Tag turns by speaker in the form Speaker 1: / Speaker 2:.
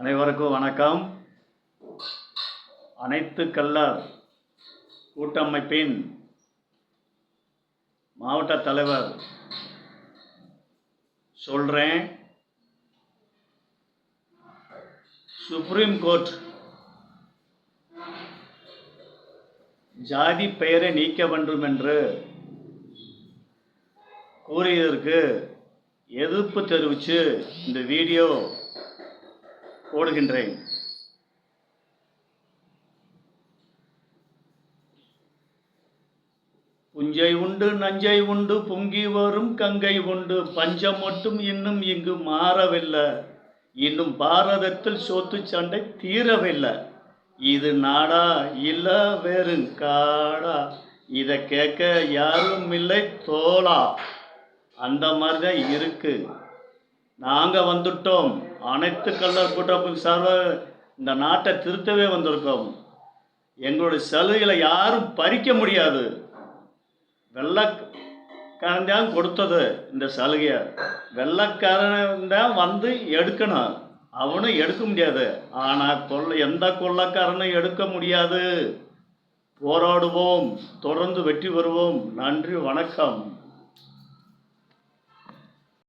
Speaker 1: அனைவருக்கும் வணக்கம். அனைத்து கல்லர் கூட்டமைப்பின் மாவட்ட தலைவர் சொல்கிறேன் சுப்ரீம் கோர்ட் ஜாதி பெயரை நீக்க வேண்டும் என்று கூறியதற்கு எதிர்ப்பு தெரிவித்து இந்த வீடியோ போடுகின்றேன். புஞ்சை உண்டு நஞ்சை உண்டு பொங்கி வரும் கங்கை உண்டு. பஞ்சம் மட்டும் இன்னும் இங்கு மாறவில்லை. இன்னும் பாரதத்தில் சொத்து சண்டை தீரவில்லை. இது நாடா இல்ல வேறு காடா? இதை கேட்க யாரும் இல்லை தோளா? அந்த மாதிரி தான் இருக்குது நாங்கள் வந்துட்டோம். அனைத்து கல்லர் கூட்டமைப்பு சார்பாக இந்த நாட்டை திருத்தவே வந்திருக்கோம். எங்களுடைய சலுகைகளை யாரும் பறிக்க முடியாது. வெள்ளக்காரன் தான் கொடுத்தது இந்த சலுகையை. வெள்ளக்காரன் தான் வந்து எடுக்கணும். அவனும் எடுக்க முடியாது. ஆனால் கொள்ள எந்த கொள்ளக்காரனும் எடுக்க முடியாது. போராடுவோம் தொடர்ந்து வெற்றி பெறுவோம். நன்றி வணக்கம்.